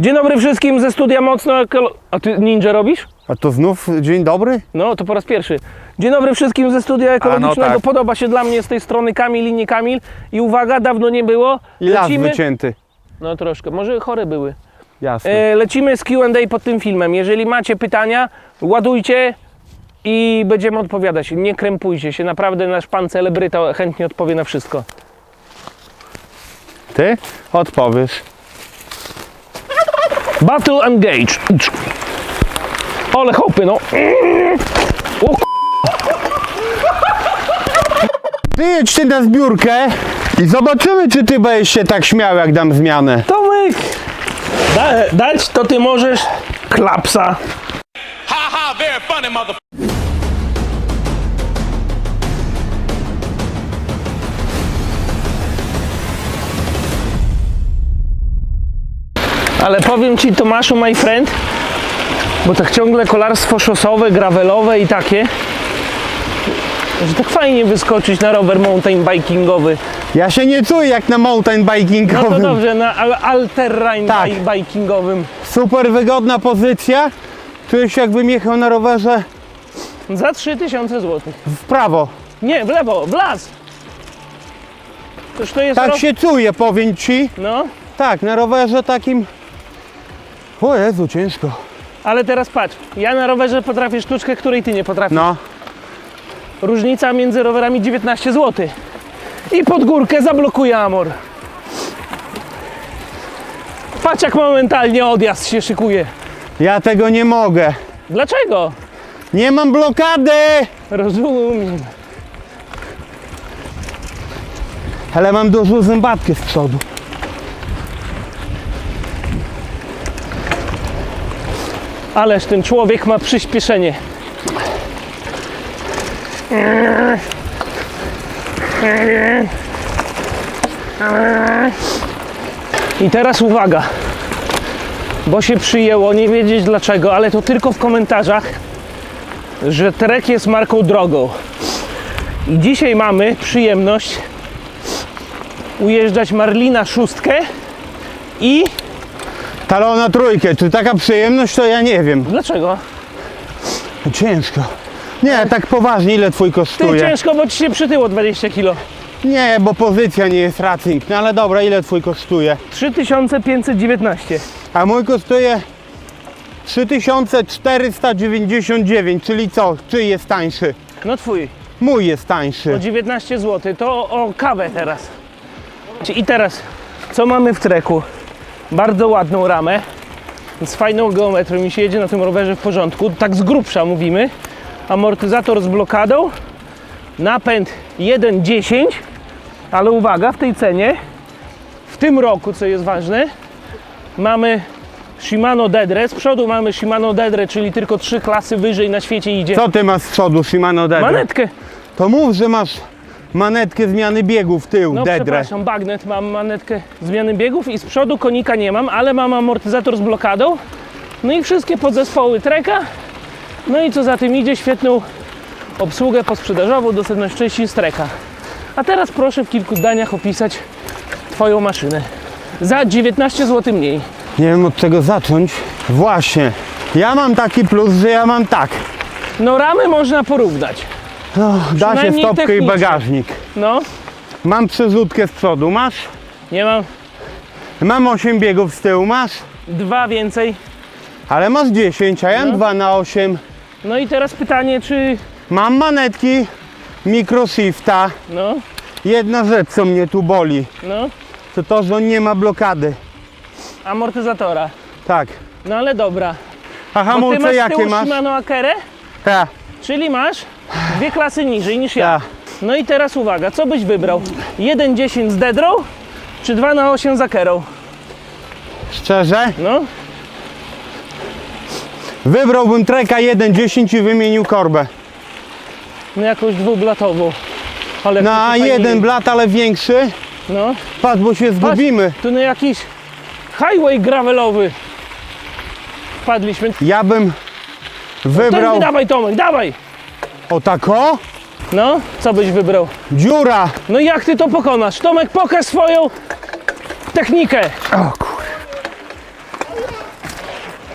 Dzień dobry wszystkim ze studia Mocno Ekolo... A ty ninja robisz? A to znów dzień dobry? No, to po raz pierwszy. Dzień dobry wszystkim ze studia ekologicznego. tak. Podoba się dla mnie z tej strony Kamil i nie Kamil. I uwaga, dawno nie było. I las wycięty. No troszkę, może chore były. Jasne. E, lecimy z Q&A pod tym filmem. Jeżeli macie pytania, ładujcie i będziemy odpowiadać. Nie krępujcie się, naprawdę nasz pan celebryta chętnie odpowie na wszystko. Ty odpowiesz. Battle engage. Ale hopy, no. O, Ty jedź ty na zbiórkę i zobaczymy, czy ty będziesz się tak śmiał, jak dam zmianę. Tomek! Da, dać to ty możesz klapsa. Ha ha, very funny mother. Ale powiem ci Tomaszu, my friend, bo tak ciągle kolarstwo szosowe, gravelowe i takie, że tak fajnie wyskoczyć na rower mountain bikingowy. Ja się nie czuję jak na mountain No to bikingowym. dobrze, na al- all-terrain Tak. bi- bikingowym. Super wygodna pozycja. Czuję się jakbym jechał na rowerze Za 3000 zł. w prawo. Nie, w lewo, w las. Toż to jest Tak się czuję, powiem ci. No, Tak, na rowerze takim... O Jezu, ciężko. ale teraz patrz, ja na rowerze potrafię sztuczkę, której ty nie potrafisz. No, Różnica między rowerami 19 zł. I pod górkę zablokuje Amor. Patrz jak momentalnie odjazd się szykuje. ja tego nie mogę. Dlaczego? Nie mam blokady! Rozumiem. Ale mam dużą zębatkę z przodu. Ależ ten człowiek ma przyspieszenie. I teraz uwaga, bo się przyjęło, nie wiedzieć dlaczego, ale to tylko w komentarzach, że Trek jest marką drogą. I dzisiaj mamy przyjemność ujeżdżać Marlina szóstkę i Talona trójkę, czy taka przyjemność, to ja nie wiem. dlaczego? Ciężko. Nie, tak poważnie, ile twój Ty kosztuje? ciężko, bo ci się przytyło 20 kg. Nie, bo pozycja nie jest racing. No ale dobra, ile twój kosztuje? 3519. A mój kosztuje 3499, czyli co? Czyj jest tańszy? No twój, Mój jest o tańszy. 19 zł. To o, o kawę teraz. I teraz, co mamy w treku? Bardzo ładną ramę. Z fajną geometrią mi się jedzie na tym rowerze w porządku. Tak z grubsza mówimy. Amortyzator z blokadą. Napęd 1.10. Ale uwaga, w tej cenie, w tym roku, co jest ważne, mamy Shimano Dedre. Z przodu mamy Shimano Dedre, czyli tylko trzy klasy wyżej na świecie idzie. Co ty masz z przodu, Shimano Dedre? Manetkę. To mów, że masz manetkę zmiany biegu w tył, No Dedre. przepraszam, bagnet, mam manetkę zmiany biegów i z przodu konika nie mam, ale mam amortyzator z blokadą. No i wszystkie podzespoły treka. No i co za tym idzie, świetną obsługę posprzedażową, dostępność części z treka. A teraz proszę w kilku zdaniach opisać Twoją maszynę. Za 19 zł mniej. Nie wiem od czego zacząć. Właśnie. Ja mam taki plus, że ja mam tak. No ramy można porównać. No, da się Przynajmniej stopkę i technicznie. bagażnik. No, Mam przerzutkę z przodu, masz? nie mam Mam 8 biegów z tyłu, masz? dwa więcej. Ale masz 10, a ja mam No. 2 na 8. No i teraz pytanie, czy... Mam manetki microshifta. No, Jedna rzecz, co mnie tu boli, no, to to, że on nie ma blokady. amortyzatora. Tak. No ale dobra. A Bo ty hamulce masz z jakie tyłu masz? Shimano Akerę, Ta, czyli masz dwie klasy niżej niż ja. ta. No i teraz uwaga, co byś wybrał? 1.10 z Dedrą, czy 2 na 8 z Akerą? Szczerze? No, Wybrałbym treka 1.10 i wymienił korbę. no jakąś dwublatową. Ale Na to jeden blat, ale większy. No, Patrz, bo się patrz, zgubimy. tu na jakiś highway gravelowy wpadliśmy. Ja bym wybrał... Tędy dawaj Tomek, dawaj! O tako? No, co byś wybrał? Dziura! No jak ty to pokonasz? Tomek, pokaż swoją technikę. O kur...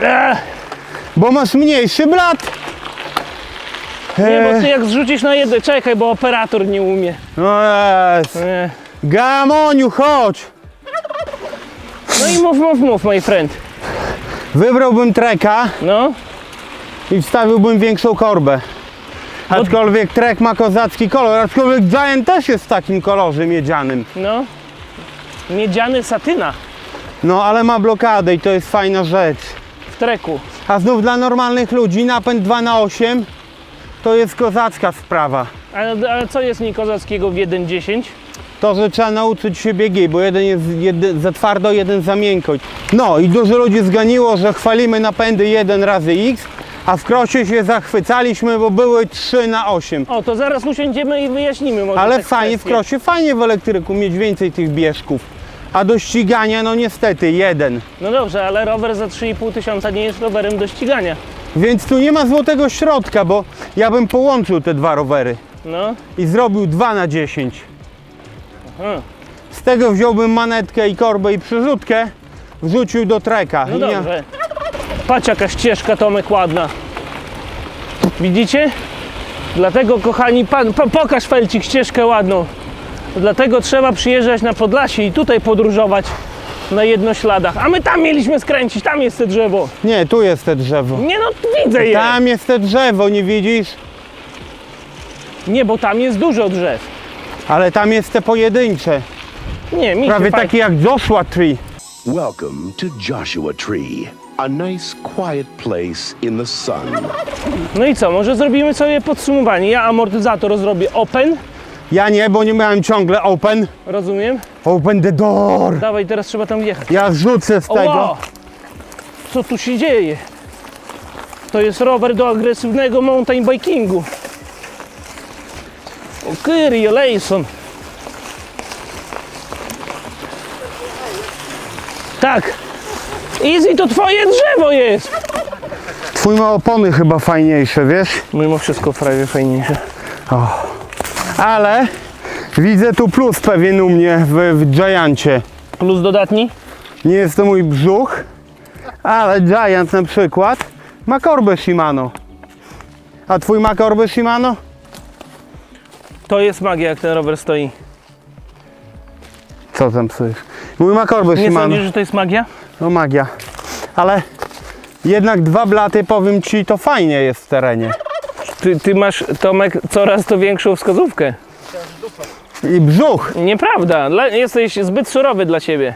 Ech, Bo masz mniejszy blat. nie, bo ty jak zrzucisz na jedno, czekaj, bo operator nie umie. No jest. Nie. Gamoniu, chodź. No i mów, mów, mów, my friend. Wybrałbym treka No, i wstawiłbym większą korbę. Aczkolwiek trek ma kozacki kolor, aczkolwiek Giant też jest w takim kolorze miedzianym. no. Miedziany satyna No ale ma blokadę i to jest fajna rzecz. w treku. A znów dla normalnych ludzi napęd 2 na 8 to jest kozacka sprawa. Ale, ale co jest Nikozackiego w 1.10? To, że trzeba nauczyć się biegi, bo jeden jest jeden, za twardo, jeden za miękko. No i dużo ludzi zganiło, że chwalimy napędy 1 razy X, a w krosie się zachwycaliśmy, bo były 3 na 8. O, to zaraz usiądziemy i wyjaśnimy może Ale fajnie w krosie, fajnie w elektryku mieć więcej tych bieżków. A do ścigania, no niestety, jeden. No dobrze, ale rower za 3,5 tysiąca nie jest rowerem do ścigania. Więc tu nie ma złotego środka, bo ja bym połączył te dwa rowery No, i zrobił 2 na 10. Aha. Z tego wziąłbym manetkę i korbę i przyrzutkę, wrzucił do treka. no dobrze. Patrz jaka ścieżka Tomek ładna. Widzicie? Dlatego kochani, pan, po, pokaż Felcik ścieżkę ładną. Dlatego trzeba przyjeżdżać na Podlasie i tutaj podróżować na jednośladach. A my tam mieliśmy skręcić, tam jest to drzewo. Nie, tu jest te drzewo. Nie no, widzę je. Tam jest te drzewo, nie widzisz? Nie, bo tam jest dużo drzew. Ale tam jest te pojedyncze. Nie, mi Prawie się takie jak Joshua Tree. Welcome to Joshua Tree, a nice, quiet place in the sun. No i co, może zrobimy sobie podsumowanie. Ja amortyzator zrobię open, Ja nie, bo nie miałem ciągle open. rozumiem? Open the door. Dawaj, teraz trzeba tam wjechać. Ja zrzucę z tego. Co tu się dzieje? To jest rower do agresywnego mountain bikingu. O Kyrie Lejson. Tak. Easy to twoje drzewo jest. Twój ma opony chyba fajniejsze, wiesz? Mimo wszystko prawie fajniejsze. Ale widzę tu plus pewien u mnie w, w Giancie. Plus dodatni? Nie jest to mój brzuch, ale Giant na przykład ma korbę Shimano. A twój ma korbę Shimano? To jest magia jak ten rower stoi. Co tam słyszysz? Mój ma korbę Nie Shimano. sądzisz, że to jest magia? No magia. Ale jednak dwa blaty, powiem ci, to fajnie jest w terenie. Ty, ty masz, Tomek, coraz to większą wskazówkę. I brzuch. Nieprawda, dla, jesteś zbyt surowy dla siebie.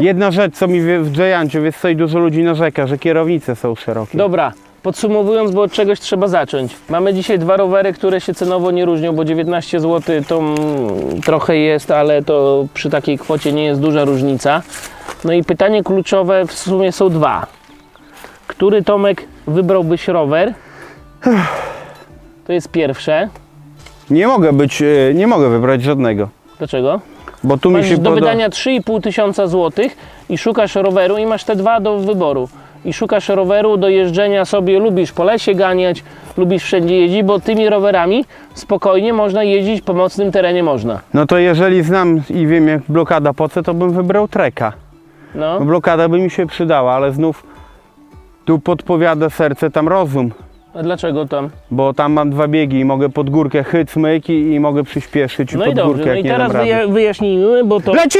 Jedna rzecz, co mi w Giancie, wiesz co, i dużo ludzi narzeka, że kierownice są szerokie. Dobra, podsumowując, bo od czegoś trzeba zacząć. Mamy dzisiaj dwa rowery, które się cenowo nie różnią, bo 19 zł to mm, trochę jest, ale to przy takiej kwocie nie jest duża różnica. No i pytanie kluczowe w sumie są dwa. Który Tomek wybrałbyś rower? To jest pierwsze. Nie mogę być, e, nie mogę wybrać żadnego. Dlaczego? Bo tu mi Masz się do poda... wydania 3,5 tysiąca złotych i szukasz roweru i masz te dwa do wyboru. I szukasz roweru do jeżdżenia sobie, lubisz po lesie ganiać, lubisz wszędzie jeździć, bo tymi rowerami spokojnie można jeździć po mocnym terenie można. No to jeżeli znam i wiem jak blokada poce, to bym wybrał treka. No, blokada by mi się przydała, ale znów tu podpowiada serce, tam rozum. a dlaczego tam? Bo tam mam dwa biegi i mogę pod górkę chyc myk i, i mogę przyspieszyć No i pod dobrze, górkę, no jak i nie teraz dam rady. wyja- wyjaśnijmy, bo to... Leci!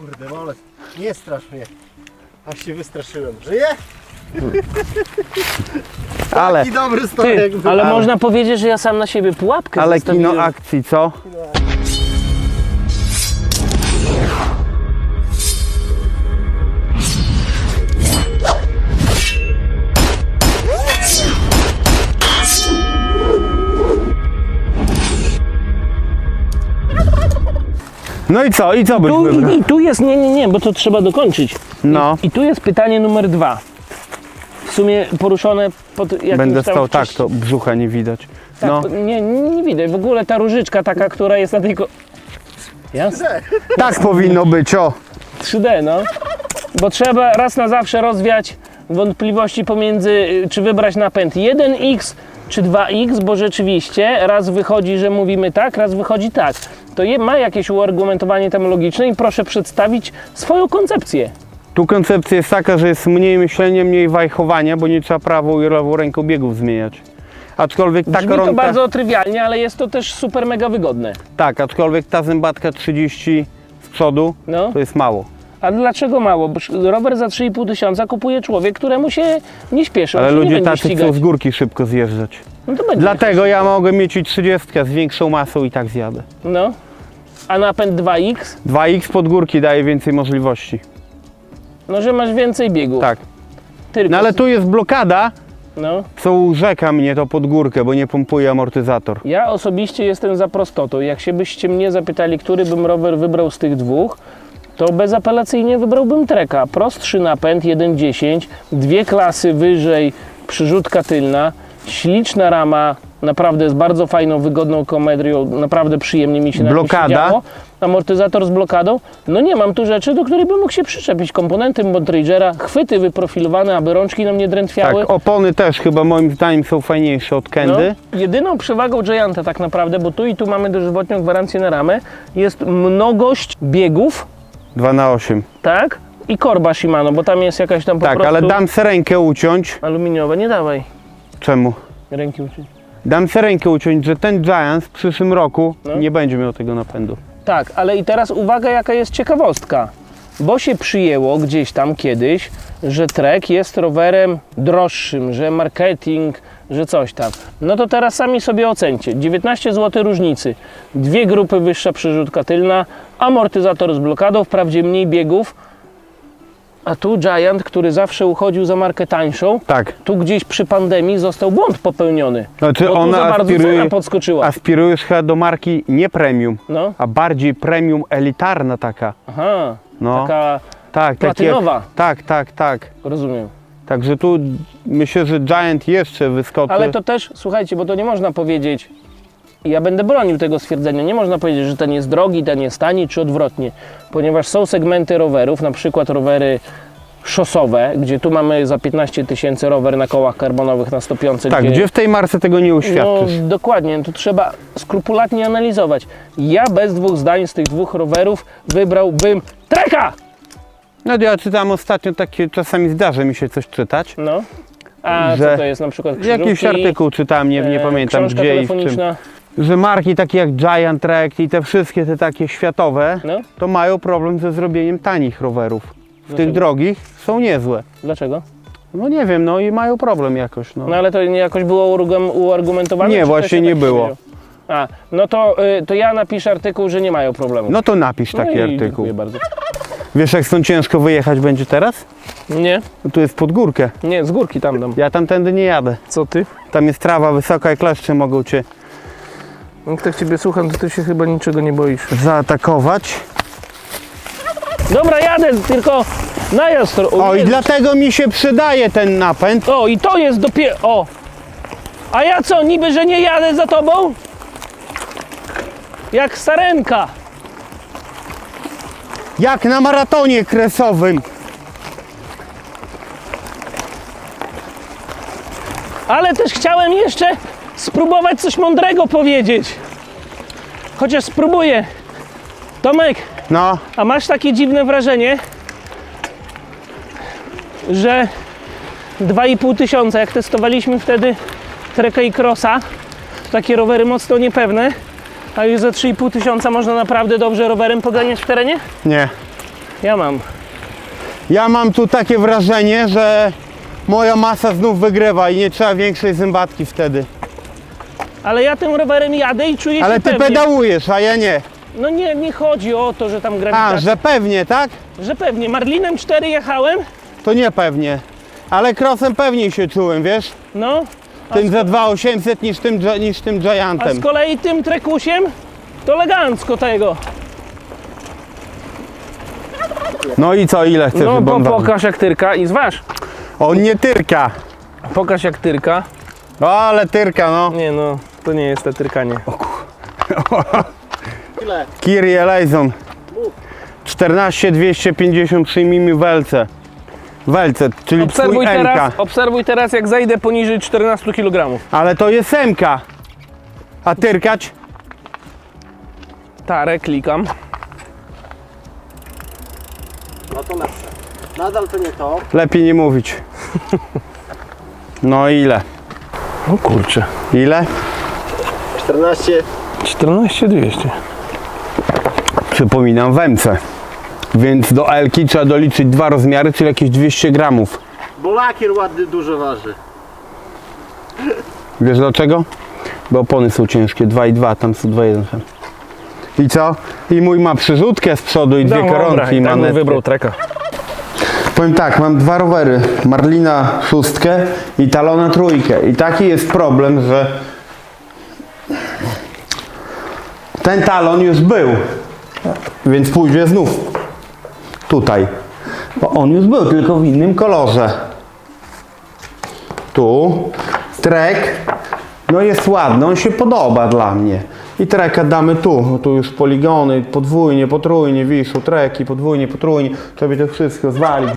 Kurde, Wolek, nie strasz mnie. Aż się wystraszyłem. Żyje? Ale, I dobry Ty, był. ale można powiedzieć, że ja sam na siebie pułapkę ale kino akcji, co? No i co? I co byś Tu, wybrał? i, I tu jest, nie, nie, nie, bo to trzeba dokończyć. No, I tu jest pytanie numer dwa. W sumie poruszone pod jakimś będę stał tak, to brzucha nie widać. Tak, No, nie, nie, widać. W ogóle ta różyczka taka, która jest na tej... Ko- Jasne. tak powinno być, o! 3D, no. Bo trzeba raz na zawsze rozwiać wątpliwości pomiędzy, y, czy wybrać napęd 1X czy 2X, bo rzeczywiście raz wychodzi, że mówimy tak, raz wychodzi tak. To je, ma jakieś uargumentowanie tam logiczne i proszę przedstawić swoją koncepcję. Tu koncepcja jest taka, że jest mniej myślenia, mniej wajchowania, bo nie trzeba prawą i lewą ręką biegów zmieniać. Aczkolwiek ta Brzmi to koronka, bardzo trywialnie, ale jest to też super mega wygodne. tak, aczkolwiek ta zębatka 30 z przodu No. to jest mało. A dlaczego mało? Bo rower za 3,5 tysiąca kupuje człowiek, któremu się nie śpieszy. Ale ludzie tacy chcą z górki szybko zjeżdżać. No to będzie. Dlatego ja mogę mieć i 30 z większą masą i tak zjadę. No. A napęd 2X? 2X pod górki daje więcej możliwości. No, że masz więcej biegów. Tak. Tylko. No ale tu jest blokada, No. co rzeka mnie to pod górkę, bo nie pompuje amortyzator. Ja osobiście jestem za prostotą. Jak się byście mnie zapytali, który bym rower wybrał z tych dwóch, to bezapelacyjnie wybrałbym Treka. Prostszy napęd 1.10, dwie klasy wyżej, przyrzutka tylna, śliczna rama, naprawdę z bardzo fajną, wygodną komedrią, naprawdę przyjemnie mi się na nim Blokada. siedziało. Amortyzator z blokadą. No nie mam tu rzeczy, do której bym mógł się przyczepić. Komponenty Bontragera, chwyty wyprofilowane, aby rączki nam nie drętwiały. Tak, opony też chyba moim zdaniem są fajniejsze od Kendy. No, jedyną przewagą Gianta tak naprawdę, bo tu i tu mamy dożywotnią gwarancję na ramę, jest mnogość biegów, 2 na 8 tak? I korba Shimano, bo tam jest jakaś tam po Tak, prostu ale dam se rękę uciąć. aluminiowa. Nie dawaj Czemu? ręki uciąć. Dam se rękę uciąć, że ten Giant w przyszłym roku No. nie będzie miał tego napędu. Tak, ale i teraz uwaga, jaka jest ciekawostka. Bo się przyjęło gdzieś tam kiedyś, że Trek jest rowerem droższym, że marketing, że coś tam. No to teraz sami sobie ocencie. 19 zł różnicy. Dwie grupy wyższa przerzutka tylna, amortyzator z blokadą, wprawdzie mniej biegów. A tu Giant, który zawsze uchodził za markę tańszą, Tak. tu gdzieś przy pandemii został błąd popełniony. Znaczy Bo tu ona za bardzo aspiruje, cena podskoczyła. aspirujesz chyba do marki nie premium, No, a bardziej premium elitarna taka. aha, No. taka Tak, takie, platynowa. tak, tak, tak. Rozumiem. Także tu myślę, że Giant jeszcze wyskoczy. Ale to też, słuchajcie, bo to nie można powiedzieć, i ja będę bronił tego stwierdzenia, nie można powiedzieć, że ten jest drogi, ten jest tani, czy odwrotnie, ponieważ są segmenty rowerów, na przykład rowery szosowe, gdzie tu mamy za 15 tysięcy rower na kołach karbonowych na 105, tak, gdzie w tej marce tego nie no, uświadczysz? dokładnie, to trzeba skrupulatnie analizować. Ja bez dwóch zdań z tych dwóch rowerów wybrałbym Treka! No ja czytałem ostatnio takie, czasami zdarza mi się coś czytać. No. A Że co to jest na przykład Jakiś artykuł czytałem, nie, nie e, pamiętam książka gdzie i w czym. telefoniczna. Że marki takie jak Giant Trek i te wszystkie te takie światowe, No, to mają problem ze zrobieniem tanich rowerów. W tych Dlaczego? drogich są niezłe. dlaczego? No nie wiem, no i mają problem jakoś. No. No ale to nie jakoś było urugam- uargumentowane? Nie, czy to właśnie się nie tak było. przyjęło? A, no to, y, to ja napiszę artykuł, że nie mają problemu. No to napisz No taki i artykuł. Dziękuję bardzo. Wiesz jak stąd ciężko wyjechać będzie teraz? Nie, No tu jest pod górkę. nie, z górki tam dam. Ja tamtędy nie jadę. Co ty? Tam jest trawa wysoka i kleszcze mogą cię Jak tak ciebie słucham, to ty się chyba niczego nie boisz. zaatakować. Dobra, jadę, tylko najazd. O, O i dlatego mi się przydaje ten napęd. o, i to jest dopiero... O! A ja co, niby, że nie jadę za tobą? Jak sarenka. Jak na maratonie kresowym. Ale też chciałem jeszcze spróbować coś mądrego powiedzieć. Chociaż spróbuję. Tomek, No, A masz takie dziwne wrażenie, że 2,5 tysiąca, jak testowaliśmy wtedy Treka i Crossa, to takie rowery mocno niepewne, a już za 3,5 tysiąca można naprawdę dobrze rowerem poganiać w terenie? nie. Ja mam. Ja mam tu takie wrażenie, że moja masa znów wygrywa i nie trzeba większej zębatki wtedy. Ale ja tym rowerem jadę i czuję Ale się ty pewnie. pedałujesz, a ja nie. No nie, nie chodzi o to, że tam A, grawitacja, że pewnie, tak? że pewnie. Marlinem 4 jechałem, To nie pewnie. Ale crossem pewniej się czułem, wiesz? no, Tym za 2800 niż tym, Gi- niż tym a Giantem. z kolei tym Trekusiem to elegancko tego. No i co, ile chcesz No, wybądać? pokaż jak tyrka i zważ. On nie tyrka. Pokaż jak tyrka. O, ale tyrka, no. Nie no, to nie jest te tyrkanie. Tyle. Kyrie Eleison. 14 253 mm welce. Welce, czyli Obserwuj twój teraz, MK. obserwuj teraz jak zajdę poniżej 14 kg. Ale to jest MK. A tyrkać? Tarę klikam. No to lepsze. Nadal to nie to. Lepiej nie mówić. No ile? O kurczę. Ile? 14. 14 200. Przypominam wemce. Więc do Elki trzeba doliczyć dwa rozmiary, czyli jakieś 200 gramów. Bo lakier ładny dużo waży. Wiesz dlaczego? Bo opony są ciężkie, 2 i 2, tam są 2 1. I co? I mój ma przyrzutkę z przodu i dwie Dobra, koronki i tak bym wybrał treka. Powiem tak, mam dwa rowery, Marlina szóstkę i Talona trójkę. I taki jest problem, że ten talon już był, więc pójdzie znów tutaj. Bo on już był, tylko w innym kolorze. Tu trek, no jest ładny, on się podoba dla mnie. I treka damy tu, no tu już poligony, podwójnie, potrójnie, wiszą treki, podwójnie, potrójnie, trzeba to wszystko zwalić.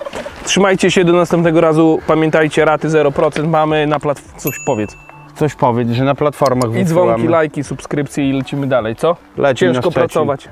Trzymajcie się do następnego razu. Pamiętajcie, raty 0% mamy na platformie. Coś powiedz. Coś powiedz, że na platformach I dzwonki, wysyłamy. lajki, subskrypcje i lecimy dalej, co? Leci na Ciężko Szczecin. pracować.